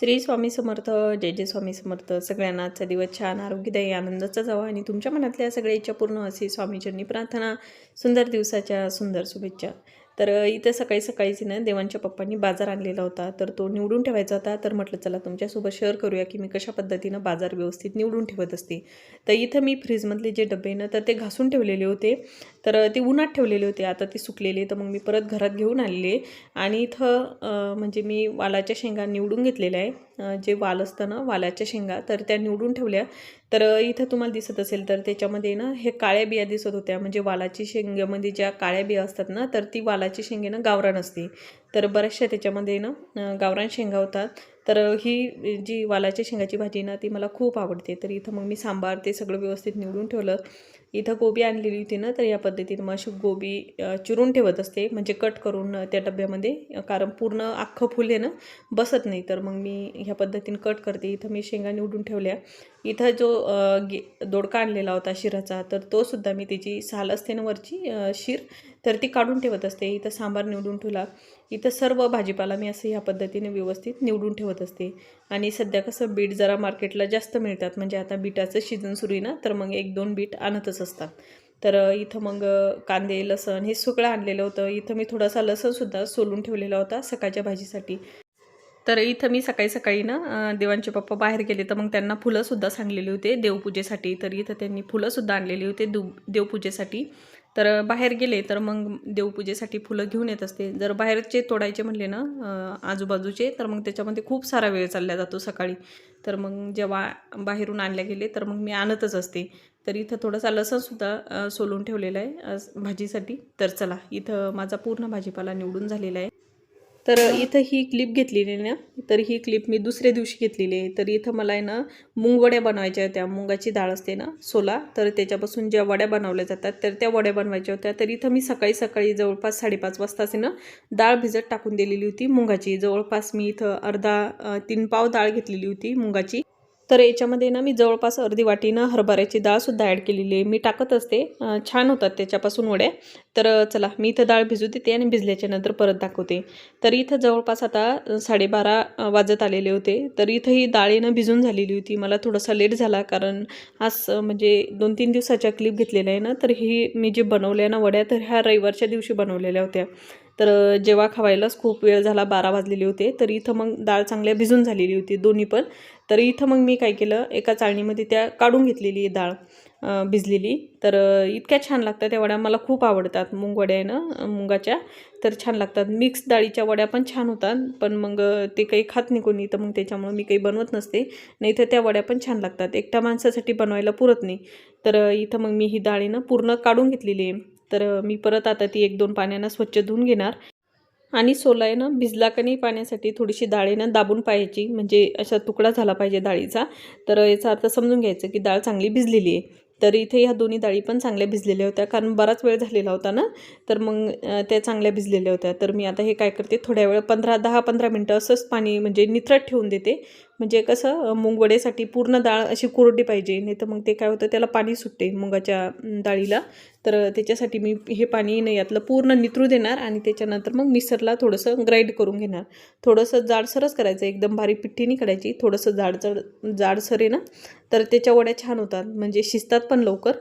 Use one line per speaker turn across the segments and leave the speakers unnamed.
श्री स्वामी समर्थ जय जय स्वामी समर्थ. सगळ्यांना आजचा दिवस छान आरोग्यदायी आनंदाचा जावा आणि तुमच्या मनातल्या सगळ्या इच्छा पूर्ण अशी स्वामीचरणी प्रार्थना सुंदर दिवसाच्या सुंदर शुभेच्छा. तर इथं सकाळी सकाळीच ना देवांच्या पप्पांनी बाजार आणलेला होता. तर तो निवडून ठेवायचा होता. तर म्हटलं चला तुमच्यासोबत शेअर करूया की मी कशा पद्धतीनं बाजार व्यवस्थित निवडून ठेवत असते. तर इथं मी फ्रीजमधले जे डबे ना तर ते घासून ठेवलेले होते. तर ते उन्हात ठेवलेले होते. आता ते सुकलेले. तर मग मी परत घरात घेऊन आलेले. आणि इथं म्हणजे मी वालाच्या शेंगा निवडून घेतलेल्या आहे. जे वाल असतं ना वालाच्या शेंगा तर त्या निवडून ठेवल्या. तर इथं तुम्हाला दिसत असेल तर त्याच्यामध्ये ना हे काळ्या बिया दिसत होत्या. म्हणजे वालाची शेंग्यामध्ये ज्या काळ्या बिया असतात ना तर ती वालाची शेंगे ना गावरान असते. तर बऱ्याचशा त्याच्यामध्ये ना गावरान शेंगा होतात. तर ही जी वालाच्या शेंगाची भाजी ना ती मला खूप आवडते. तर इथं मग मी सांबार ते सगळं व्यवस्थित निवडून ठेवलं. इथं गोबी आणलेली होती ना तर या पद्धतीनं मग अशी गोबी चिरून ठेवत असते. म्हणजे कट करून त्या डब्यामध्ये कारण पूर्ण अख्खं फुल आहे ना बसत नाही. तर मग मी ह्या पद्धतीनं कट करते. इथं मी शेंगा निवडून ठेवल्या. इथं जो गे दोडका आणलेला होता शिराचा तर तो सुद्धा मी त्याची साल असते ना वरची शीर तर ती काढून ठेवत असते. इथं सांबार निवडून ठेवला. इथं सर्व भाजीपाला मी असं ह्या पद्धतीने व्यवस्थित निवडून ठेवत असते. आणि सध्या कसं बीट जरा मार्केटला जास्त मिळतात. म्हणजे आता बीटाचं सीझन सुरू आहे ना तर मग एक दोन बीट आणतच असतात. तर इथं मग कांदे लसण हे सगळं आणलेलं होतं. इथं मी थोडासा लसणसुद्धा सोलून ठेवलेला होता सकाळच्या भाजीसाठी. तर इथं मी सकाळी सकाळी ना देवांचे पप्पा बाहेर गेले तर मग त्यांना फुलंसुद्धा सांगलेली होते देवपूजेसाठी. तर इथं त्यांनी फुलंसुद्धा आणलेली होते देव देवपूजेसाठी. तर बाहेर गेले तर मग देवपूजेसाठी फुलं घेऊन येत असते. जर बाहेरचे तोडायचे म्हणले ना आजूबाजूचे तर मग त्याच्यामध्ये खूप सारा वेळ चालला जातो सकाळी. तर मग जेव्हा बाहेरून आणल्या गेले तर मग मी आणतच असते. तर इथं थोडासा लसणसुद्धा सोलून ठेवलेला आहे भाजीसाठी. तर चला इथं माझा पूर्ण भाजीपाला निवडून झालेला आहे. तर इथं ही क्लिप घेतलेली आहे ना तर ही क्लिप मी दुसऱ्या दिवशी घेतलेली आहे. तर इथं मला आहे ना मुंगवड्या बनवायच्या होत्या. मुंगाची डाळ असते ना सोला तर त्याच्यापासून ज्या वड्या बनवल्या जातात तर त्या वड्या बनवायच्या होत्या. तर इथं मी सकाळी सकाळी जवळपास साडेपाच वाजता असे ना डाळ भिजत टाकून दिलेली होती मुंगाची. जवळपास मी इथं अर्धा तीन पाव डाळ घेतलेली होती मुंगाची. तर याच्यामध्ये ना मी जवळपास अर्धी वाटीनं हरभऱ्याची डाळसुद्धा ॲड केलेली आहे. मी टाकत असते. छान होतात त्याच्यापासून वड्या तर चला मी इथं डाळ भिजू देते आणि भिजल्याच्या नंतर परत दाखवते. तर इथं जवळपास आता साडेबारा वाजत आलेले होते. तर इथं ही डाळीनं भिजून झालेली होती. मला थोडासा लेट झाला कारण आज म्हणजे दोन तीन दिवसाच्या क्लिप घेतलेल्या आहे ना तर ही मी जे बनवल्या ना वड्या तर ह्या रविवारच्या दिवशी बनवलेल्या होत्या. तर जेव्हा खवायलाच खूप वेळ झाला बारा वाजलेले होते तर इथं मग डाळ चांगल्या भिजून झालेली होती दोन्ही पण. तर इथं मग मी काय केलं एका चाळणीमध्ये त्या काढून घेतलेली आहे डाळ भिजलेली. तर इतक्या छान लागतात त्या वड्या मला खूप आवडतात मुंग वड्या आहे ना मुंगाच्या. तर छान लागतात. मिक्स डाळीच्या वड्या पण छान होतात पण मग ते काही खात नाही कोणी तर मग त्याच्यामुळे मी काही बनवत नसते. नाही तर त्या वड्या पण छान लागतात. एकट्या माणसासाठी बनवायला पुरत नाही. तर इथं मग मी ही डाळीनं पूर्ण काढून घेतलेली आहे. तर मी परत आता ती एक दोन पाण्यानं स्वच्छ धुवून घेणार. आणि सोला आहे ना भिजला का नाही पाण्यासाठी थोडीशी डाळीनं दाबून पाहायची. म्हणजे असा तुकडा झाला पाहिजे डाळीचा. तर याचा अर्थ समजून घ्यायचं की डाळ चांगली भिजलेली आहे. तर इथे ह्या दोन्ही डाळी पण चांगल्या भिजलेल्या होत्या. कारण बराच वेळ झालेला होता ना? तर मग त्या चांगल्या भिजलेल्या होत्या. तर मी आता हे काय करते? थोड्या वेळ पंधरा दहा पंधरा मिनटं असंच पाणी म्हणजे निथरट ठेवून देते. म्हणजे कसं मुंगवडेसाठी पूर्ण डाळ अशी कोरडी पाहिजे नाही तर मग ते काय होतं त्याला पाणी सुटते मुगाच्या डाळीला. तर त्याच्यासाठी मी हे पाणी नाही यातलं पूर्ण नितरू देणार आणि त्याच्यानंतर मग मिक्सरला थोडंसं ग्राइंड करून घेणार. थोडंसं जाडसरच करायचं एकदम भारी पिठ्ठी नाही करायची थोडंसं जाडसर जाडसर आहे ना तर त्याच्या वड्या छान होतात म्हणजे शिजतात पण लवकर.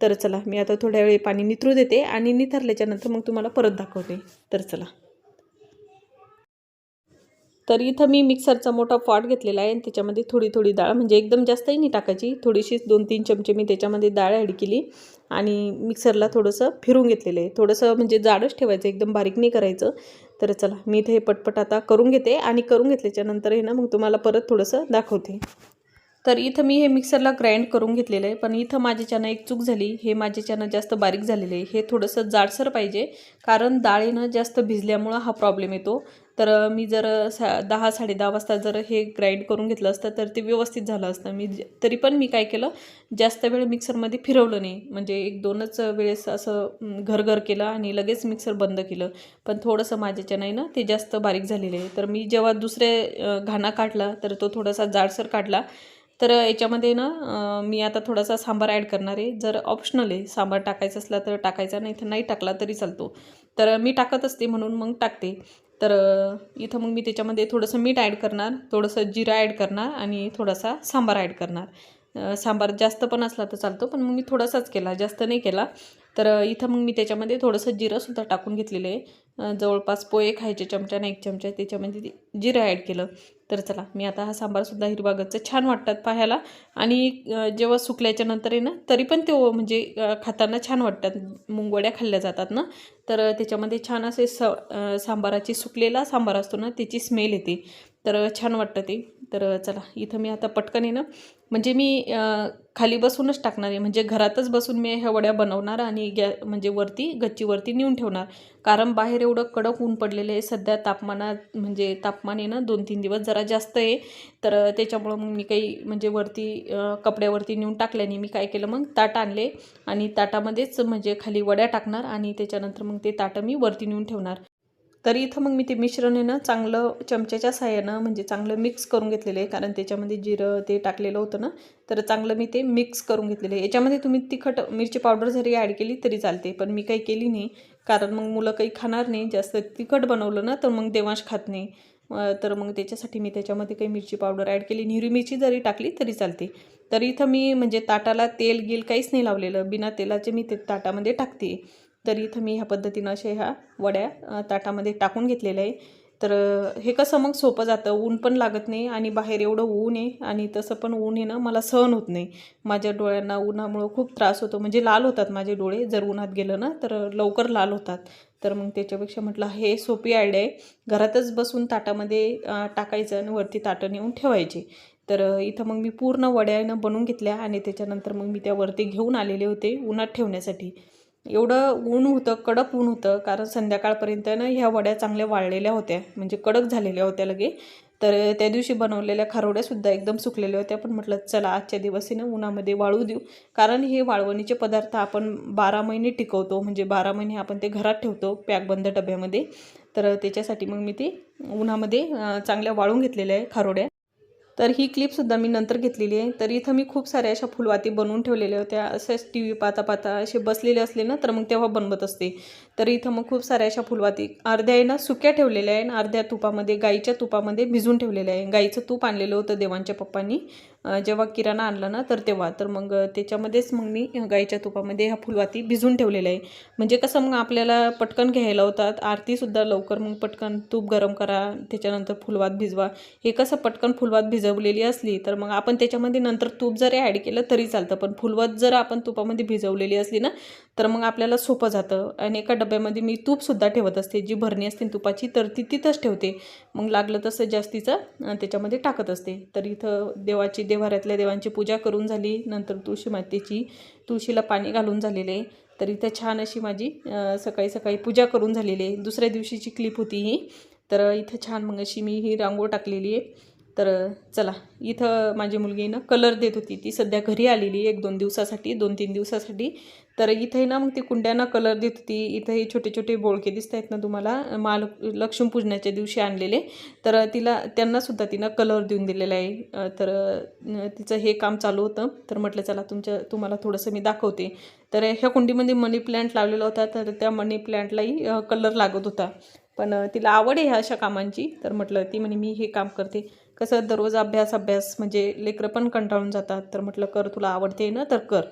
तर चला मी आता थोड्या वेळ पाणी नितरू देते आणि निथरल्याच्यानंतर मग तुम्हाला परत दाखवते. तर चला. तर इथं मी मिक्सरचा मोठा पॉट घेतलेला आहे आणि त्याच्यामध्ये थोडी थोडी डाळ म्हणजे एकदम जास्तही नाही टाकायची. थोडीशीच दोन तीन चमचे मी त्याच्यामध्ये डाळ ॲड केली आणि मिक्सरला थोडंसं फिरून घेतलेलं आहे. थोडंसं म्हणजे जाडच ठेवायचं एकदम बारीक नाही करायचं. तर चला मी इथे हे पटपट आता करून घेते आणि करून घेतल्याच्या नंतर हे ना मग तुम्हाला परत थोडंसं दाखवते. तर इथं मी हे मिक्सरला ग्राइंड करून घेतलेलं आहे. पण इथं माझ्याच्यानं एक चूक झाली. हे माझ्याच्यानं जास्त बारीक झालेलं आहे. हे थोडंसं जाडसर पाहिजे. कारण डाळीनं जास्त भिजल्यामुळं हा प्रॉब्लेम येतो. तर मी जर सा दहा साडे दहा वाजता जर हे ग्राइंड करून घेतलं असतं तर ते व्यवस्थित झालं असतं. मी तरी पण मी काय केलं जास्त वेळ मिक्सरमध्ये फिरवलं नाही. म्हणजे एक दोनच वेळेस असं घरघर केलं आणि लगेच मिक्सर बंद केलं. पण थोडंसं माझ्याच्या नाही ना ते जास्त बारीक झालेलं आहे. तर मी जेव्हा दुसरे घाणा काढला तर तो थोडासा जाडसर काढला. तर याच्यामध्ये ना मी आता थोडासा सांबार ॲड करणार आहे. जर ऑप्शनल आहे सांबार टाकायचा असला तर टाकायचा नाही तर नाही टाकला तरी चालतो. तर मी टाकत असते म्हणून मग टाकते. तर इथं मग मी त्याच्यामध्ये थोडंसं मीठ ॲड करणार थोडंसं जिरा ॲड करणार आणि थोडासा सांबार ॲड करणार. सांबार जास्त पण असला तर चालतो पण मग मी थोडासाच केला जास्त नाही केला. तर इथं मग मी त्याच्यामध्ये थोडंसं जिरंसुद्धा टाकून घेतलेलं आहे. जवळपास पोहे खायचे चमच्यानं एक चमचा त्याच्यामध्ये जिरं ॲड केलं. तर चला मी आता हा सांबारसुद्धा हिरवा छान वाटतात पाहायला. आणि जेव्हा सुकल्याच्या नंतर आहे ना तरी पण ते म्हणजे खाताना छान वाटतात. मुंगवड्या खाल्ल्या जातात ना. तर त्याच्यामध्ये छान असे स सांबाराची सुकलेला सांबार असतो ना त्याची स्मेल येते. तर छान वाटतं ते. तर चला इथं मी आता पटकन येणं म्हणजे मी खाली बसूनच टाकणार आहे. म्हणजे घरातच बसून मी ह्या वड्या बनवणार आणि गॅ म्हणजे वरती गच्चीवरती नेऊन ठेवणार. कारण बाहेर एवढं कडक ऊन पडलेलं आहे. सध्या तापमानात म्हणजे तापमान आहे ना दोन तीन दिवस जरा जास्त आहे. तर त्याच्यामुळं मग मी काही म्हणजे वरती कपड्यावरती नेऊन टाकल्याने मी काय केलं मग ताट आणले. आणि ताटामध्येच म्हणजे खाली वड्या टाकणार आणि त्याच्यानंतर मग ते ताटं मी वरती नेऊन ठेवणार. तर इथं मग मी ते मिश्रण आहे ना चांगलं चमच्याच्या साह्यानं म्हणजे चांगलं मिक्स करून घेतलेलं आहे. कारण त्याच्यामध्ये जिरं ते टाकलेलं होतं ना तर चांगलं मी ते मिक्स करून घेतलेलं आहे. याच्यामध्ये तुम्ही तिखट मिरची पावडर जरी ॲड केली तरी चालते पण मी काही केली नाही. कारण मग मुलं काही खाणार नाही जास्त तिखट बनवलं ना तर मग देवांश खात नाही. तर मग त्याच्यासाठी मी त्याच्यामध्ये काही मिरची पावडर ॲड केली हिरवी मिरची जरी टाकली तरी चालते तर इथं मी म्हणजे ताटाला तेल गिल काहीच नाही लावलेलं. बिना तेलाचे मी ते ताटामध्ये टाकते तर इथं मी ह्या पद्धतीनं असे ह्या वड्या ताटामध्ये टाकून घेतलेल्या आहे. तर हे कसं मग सोपं जातं? ऊन पण लागत नाही आणि बाहेर एवढं ऊन आहे आणि तसं पण ऊन येणं मला सहन होत नाही. माझ्या डोळ्यांना उन्हामुळं खूप त्रास होतो. म्हणजे लाल होतात माझे डोळे. जर उन्हात गेलं ना तर लवकर लाल होतात. तर मग त्याच्यापेक्षा म्हटलं हे सोपी आयडिया आहे. घरातच बसून ताटामध्ये टाकायचं आणि वरती ताटं नेऊन ठेवायचे. तर इथं मग मी पूर्ण वड्यानं बनवून घेतल्या आणि त्याच्यानंतर मग मी त्या वरती घेऊन आलेले होते उन्हात ठेवण्यासाठी. एवढं ऊन होतं कडक ऊन होतं कारण संध्याकाळपर्यंत ना ह्या वड्या चांगल्या वाळलेल्या होत्या म्हणजे कडक झालेल्या होत्या लगे. तर त्या दिवशी बनवलेल्या खारोड्यासुद्धा एकदम सुकलेल्या होत्या पण म्हटलं चला आजच्या दिवसीनं उन्हामध्ये वाळू देऊ. कारण हे वाळवणीचे पदार्थ आपण बारा महिने टिकवतो म्हणजे बारा महिने आपण ते घरात ठेवतो पॅकबंद डब्यामध्ये. तर त्याच्यासाठी मग मी ते उन्हामध्ये चांगल्या वाळून घेतलेल्या आहे खारोड्या. तर ही क्लिपसुद्धा मी नंतर घेतलेली आहे. तर इथं मी खूप साऱ्या अशा फुलवाती बनवून ठेवलेल्या होत्या. असेच टी व्ही पाता पाता असे बसलेले असले ना तर मग तेव्हा बनवत असते. तर इथं मग खूप साऱ्या अशा फुलवाती अर्ध्या आहे ना सुक्या ठेवलेल्या आहे आणि अर्ध्या तुपामध्ये गाईच्या तुपामध्ये भिजून ठेवलेल्या आहे. गाईचं तूप आणलेलं होतं देवांच्या पप्पांनी. जेव्हा किराणा आणला ना तर तेव्हा. तर मग त्याच्यामध्येच मग मी गाईच्या तुपामध्ये ह्या फुलवाती भिजून ठेवलेल्या आहे. म्हणजे कसं मग आपल्याला पटकन घ्यायला होतात आरतीसुद्धा लवकर मग पटकन तूप गरम करा त्याच्यानंतर फुलवात भिजवा. हे कसं पटकन फुलवात भिजवलेली असली तर मग आपण त्याच्यामध्ये नंतर तूप जरी ॲड केलं तरी चालतं. पण फुलवात जर आपण तुपामध्ये भिजवलेली असली ना तर मग आपल्याला सोपं जातं. आणि एका डब्यामध्ये मी तूपसुद्धा ठेवत असते. जी भरणी असते तुपाची तर ती तिथंच ठेवते. मग लागलं तसं जास्तीचं त्याच्यामध्ये टाकत असते. तर इथं देवाची देवाऱ्यातल्या देवांची पूजा करून झाली. नंतर तुळशी मातेची तुळशीला पाणी घालून झालेले. तर इथं छान अशी माझी सकाळी सकाळी पूजा करून झालेली आहे. दुसऱ्या दिवशीची क्लिप होती ही. तर इथं छान मग अशी मी ही रांगोळ टाकलेली आहे. तर चला इथं माझी मुलगी ना कलर देत होती. ती सध्या घरी आलेली आहे एक दोन दिवसासाठी दोन तीन दिवसासाठी. तर इथे ना मग ती कुंड्यांना कलर देत होती. इथं हे छोटे छोटे बोळके दिसत आहेत ना तुम्हाला माल लक्ष्मीपूजनाच्या दिवशी आणलेले. तर तिला त्यांनासुद्धा तिनं कलर देऊन दिलेला आहे. तर तिचं हे काम चालू होतं. तर म्हटलं चला तुमच्या तुम्हाला थोडंसं मी दाखवते. तर ह्या कुंडीमध्ये मनी प्लॅन्ट लावलेला होता. तर त्या मनी प्लॅन्टलाही कलर लागत होता. पण तिला आवड आहे ह्या अशा कामांची. तर म्हटलं ती म्हणे मी हे काम करते. कसं दररोज अभ्यास अभ्यास म्हणजे लेकरं पण कंटाळून जातात. तर म्हटलं कर तुला आवडते ना तर कर.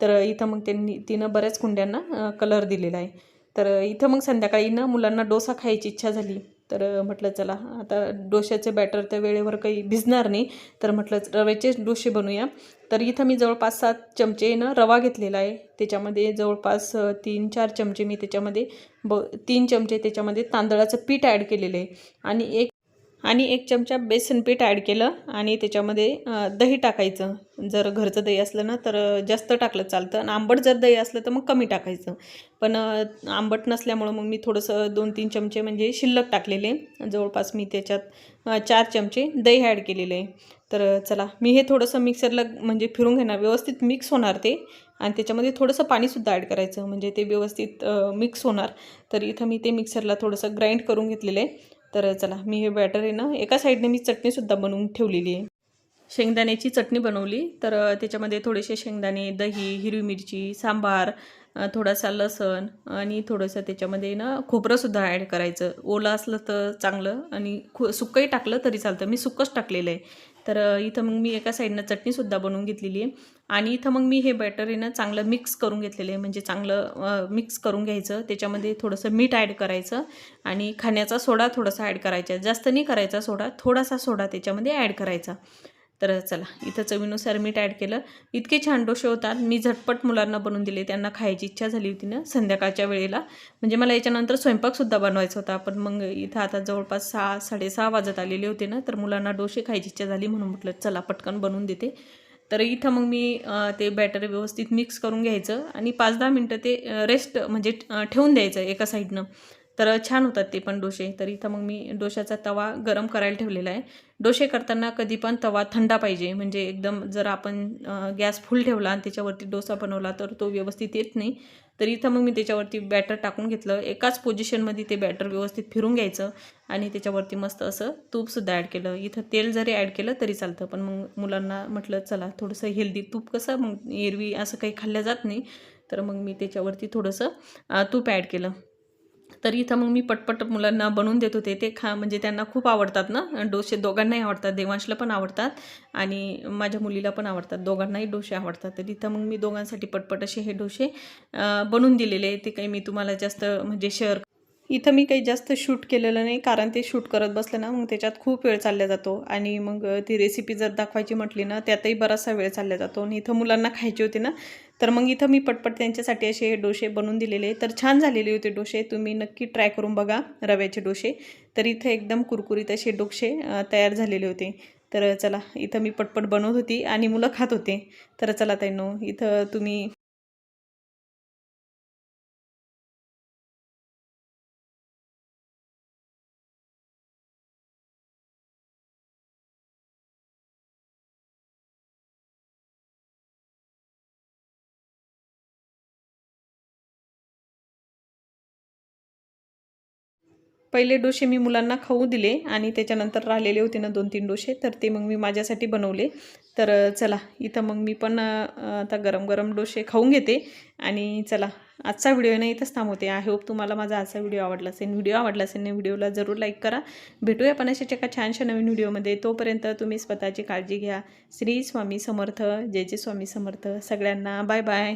तर इथं मग त्यांनी तिनं बऱ्याच कुंड्यांना कलर दिलेला आहे. तर इथं मग संध्याकाळी ना मुलांना डोसा खायची इच्छा झाली. तर म्हटलं चला आता डोश्याचे बॅटर तर वेळेवर काही भिजणार नाही. तर म्हटलं रव्याचेच डोसे बनवूया तर इथं मी जवळपास सात चमचे ना रवा घेतलेला आहे. त्याच्यामध्ये जवळपास तीन चार चमचे मी त्याच्यामध्ये ब तीन चमचे त्याच्यामध्ये तांदळाचं पीठ ॲड केलेलं आहे. आणि एक आणि एक चमचा बेसन पीठ ॲड केलं आणि त्याच्यामध्ये दही टाकायचं. जर घरचं दही असलं ना तर जास्त टाकलं चालतं. आणि आंबट जर दही असलं तर मग कमी टाकायचं. पण आंबट नसल्यामुळं मग मी थोडंसं दोन तीन चमचे म्हणजे शिल्लक टाकलेले. जवळपास मी त्याच्यात चार चमचे दही ॲड केलेले. आहे तर चला मी हे थोडंसं मिक्सरला म्हणजे फिरून घेणार. व्यवस्थित मिक्स होणार ते. आणि त्याच्यामध्ये थोडंसं पाणीसुद्धा ॲड करायचं. म्हणजे ते व्यवस्थित मिक्स होणार. तर इथं मी ते मिक्सरला थोडंसं ग्राइंड करून घेतलेलं आहे. तर चला मी हे बॅटर आहे ना एका साईडने मी चटणीसुद्धा बनवून ठेवलेली आहे. शेंगदाण्याची चटणी बनवली तर त्याच्यामध्ये थोडेसे शेंगदाणे दही हिरवी मिरची सांबार थोडासा लसण आणि थोडंसं त्याच्यामध्ये ना खोबरंसुद्धा ॲड करायचं. ओलं असलं तर चांगलं आणि खु सुकंही टाकलं तरी चालतं. मी सुकंच टाकलेलं आहे. तर इथं मग मी एका साईडनं चटणीसुद्धा बनवून घेतलेली आहे. आणि इथं मग मी हे बॅटर आहे ना चांगलं मिक्स करून घेतलेलं आहे. म्हणजे चांगलं मिक्स करून घ्यायचं. त्याच्यामध्ये थोडंसं मीठ ॲड करायचं. आणि खाण्याचा सोडा थोडासा ॲड करायचा जास्त नाही करायचा सोडा थोडासा सोडा त्याच्यामध्ये ॲड करायचा. तर चला इथं चवीनुसार मीठ ॲड केलं. इतके छान डोसे होतात. मी झटपट मुलांना बनवून दिले. त्यांना खायची इच्छा झाली होती ना संध्याकाळच्या वेळेला. म्हणजे मला याच्यानंतर स्वयंपाकसुद्धा बनवायचा होता. पण मग इथं आता जवळपास सहा साडेसहा वाजत आलेले होते ना तर मुलांना डोसे खायची इच्छा झाली म्हणून म्हटलं चला पटकन बनवून देते. तर इथं मग मी ते बॅटर व्यवस्थित मिक्स करून घ्यायचं आणि पाच दहा मिनटं ते रेस्ट म्हणजे ठेवून द्यायचं एका साईडनं तर छान होतात ते पण डोसे. तर इथं मग मी डोशाचा तवा गरम करायला ठेवलेला आहे. डोसे करताना कधी पण तवा थंडा पाहिजे. म्हणजे एकदम जर आपण गॅस फुल ठेवला आणि त्याच्यावरती डोसा बनवला तर तो व्यवस्थित येत नाही. तर इथं मग मी त्याच्यावरती बॅटर टाकून घेतलं. एकाच पोझिशनमध्ये ते बॅटर व्यवस्थित फिरून घ्यायचं आणि त्याच्यावरती मस्त असं तूपसुद्धा ॲड केलं. इथं तेल जरी ॲड केलं तरी चालतं. पण मग मुलांना म्हटलं चला थोडंसं हेल्दी तूप कसं? मग एरवी असं काही खाल्लं जात नाही. तर मग मी त्याच्यावरती थोडंसं तूप ॲड केलं. तर इथं मग मी पटपट मुलांना बनवून देत होते. ते खा म्हणजे त्यांना खूप आवडतात ना डोसे. दोघांनाही आवडतात देवांशला पण आवडतात आणि माझ्या मुलीला पण आवडतात. दोघांनाही डोसे आवडतात. तर इथं मग मी दोघांसाठी पटपट असे हे डोसे बनवून दिलेले. ते काही मी तुम्हाला जास्त म्हणजे शेअर इथं मी काही जास्त शूट केलेलं नाही कारण ते शूट करत बसलं ना मग त्याच्यात खूप वेळ चालला जातो. आणि मग ती रेसिपी जर दाखवायची म्हटली ना त्यातही बराचसा वेळ चालला जातो. आणि इथं मुलांना खायचे होते ना तर मग इथं मी पटपट त्यांच्यासाठी असे डोसे बनवून दिलेले तर छान झालेले होते डोसे. तुम्ही नक्की ट्राय करून बघा रव्याचे डोसे. तर इथं एकदम कुरकुरीत असे डोसे तयार झालेले होते. तर चला इथं मी पटपट बनवत होती आणि मुलं खात होते. तर चला ताईनो इथं तुम्ही पहिले डोसे मी मुलांना खाऊ दिले आणि त्याच्यानंतर राहिलेले होते ना दोन तीन डोसे तर ते मग मी माझ्यासाठी बनवले. तर चला इथं मग मी पण आता गरम गरम डोसे खाऊन घेते आणि चला आजचा व्हिडिओ ना इथंच थांबवते. आय होप तुम्हाला माझा आजचा व्हिडिओ आवडला असेल. व्हिडिओ आवडला असेल ना व्हिडिओला जरूर लाईक करा. भेटूया पण अशाच एका छानशा नवीन व्हिडिओमध्ये. तोपर्यंत तुम्ही स्वतःची काळजी घ्या. श्री स्वामी समर्थ. जय जय स्वामी समर्थ. सगळ्यांना बाय बाय